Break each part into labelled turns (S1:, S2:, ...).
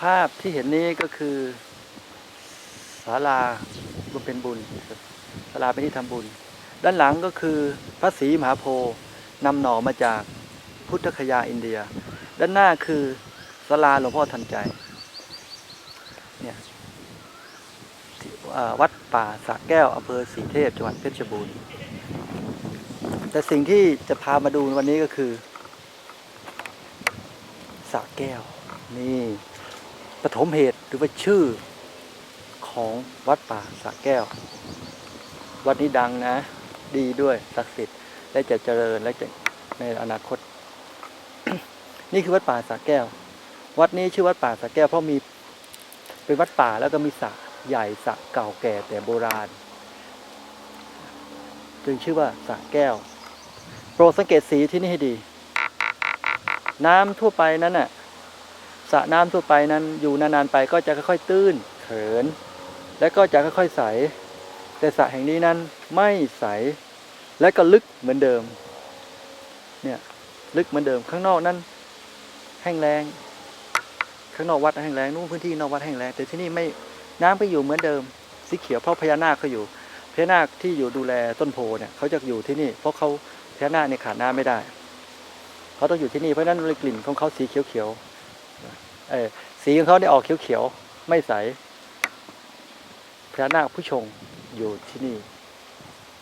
S1: ภาพที่เห็นนี้ก็คือศาลาบำเพ็ญบุญศาลาเป็นที่ทำบุญ ด้านหลังก็คือพระศรีมหาโพธิ์นำหน่อมาจากพุทธคยาอินเดีย ด้านหน้าคือศาลาหลวงพ่อทันใจเนี่ยวัดป่าสระแก้วอำเภอศรีเทพจังหวัดเพชรบูรณ์แต่สิ่งที่จะพามาดูวันนี้ก็คือสระแก้ว นี่ ปฐมเหตุหรือว่าชื่อของวัดป่าสระแก้ว วัดนี้ดังนะ ดีด้วยศักดิ์สิทธิ์และจะเจริญและจะในอนาคต นี่คือวัดป่าสระแก้ว วัดนี้ชื่อวัดป่าสระแก้วเพราะมีเป็นวัดป่าแล้วก็มีสระใหญ่สระเก่าแก่แต่โบราณ จึงชื่อว่าสระแก้ว โปรดสังเกตสีที่นี่ให้ดี น้ำทั่วไปนั้นน่ะ สระน้ำทั่วไปนั้นอยู่นานๆไปก็จะค่อยๆตื้นเขิน และก็จะค่อยๆใส แต่สระแห่งนี้นั้นไม่ใสและก็ลึกเหมือนเดิมเนี่ยลึกเหมือนเดิมข้างนอกนั้น แห้งแล้งข้างนอกวัดแห้งแล้งนู่นพื้นที่นอกวัดแห้งแล้งแต่ที่นี่ไม่น้ำก็อยู่เหมือนเดิมสีเขียวเพราะพญานาคเขาอยู่พญานาคที่อยู่ดูแลต้นโพเนี่ยเขาจะอยู่ที่นี่ เพราะเขาพญานาคเนี่ยขาดน้ำไม่ได้เขาต้องอยู่ที่นี่เพราะนั้นเลยกลิ่นของเขาสีเขียวๆ สีของเขาได้ออกเขียวๆ ไม่ใสพญานาคผู้ชงอยู่ที่นี่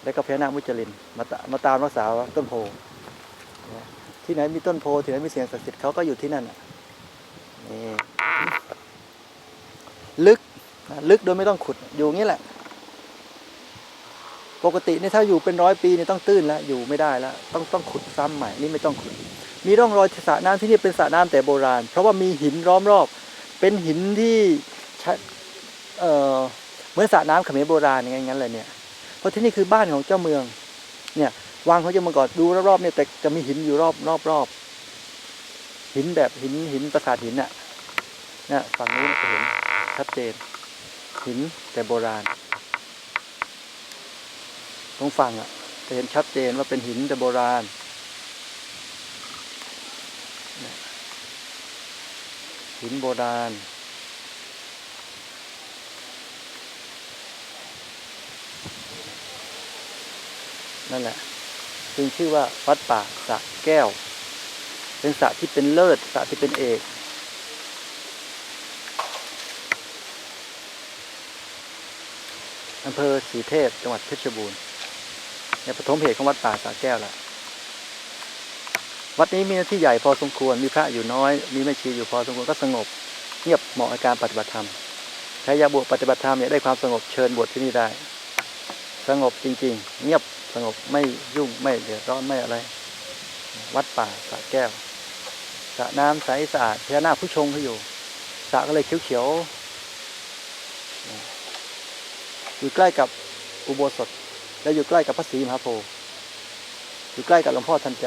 S1: แล้วก็พญานาคมุจลินมาตามาตามรักษาต้นโพที่ไหนมีต้นโพที่ไหนมีเสียงศักดิ์สิทธิ์เขาก็อยู่ที่นั่นนี่ลึกลึกโดยไม่ต้องขุดอยู่งนี้แหละ ปกตินี่ถ้าอยู่เป็นร้อยปีนี่ต้องตื้นแล้วอยู่ไม่ได้แล้ว ต้องต้องขุดซ้ำใหม่ นี่ไม่ต้องขุด มีร่องรอยสระน้ำที่นี่เป็นสระน้ำแต่โบราณ เพราะว่ามีหินล้อมรอบ เป็นหินที่เหมือนสระน้ำเขมรโบราณอย่างงั้นเลยเนี่ย เพราะที่นี่คือบ้านของเจ้าเมือง เนี่ยวังของเจ้าเมืองก่อนดูรอบๆเนี่ยแต่จะมีหินอยู่รอบรอบรอบหินแบบหินหินประสาทหินน่ะเนี่ยฝั่งนู้จะเห็นชัดเจน หินแต่โบราณ ตรงฝั่งอะจะเห็นชัดเจนว่าเป็นหินแต่โบราณเนี่ย หินโบราณ นั่นแหละจึงชื่อว่าวัดป่าสระแก้ว เป็นสระที่เป็นเลิศสระที่เป็นเอกอำเภอศรีเทพจังหวัดเพชรบูรณ์ในปฐมเหตุของวัดป่าสาแก้วแหละ วัดนี้มีหน้าที่ใหญ่พอสมควร มีพระอยู่น้อย มีแม่ชีอยู่พอสมควรก็สงบ เงียบเหมาะในการปฏิบัติธรรมใครอยาบวชปฏิบัติธรรมเนี่ยได้ความสงบเชิญบวชที่นี่ได้ สงบจริง ๆ เงียบสงบไม่ยุ่งไม่เดือดร้อนไม่อะไร วัดป่าสระแก้วสระน้ำใสสะอาดพญานาคผู้ชงเขาอยู่สระก็เลยเขียวๆอยู่ใกล้กับอุโบสถ และอยู่ใกล้กับพระศรีมหาโพธิ์อยู่ใกล้กับหลวงพ่อทันใจ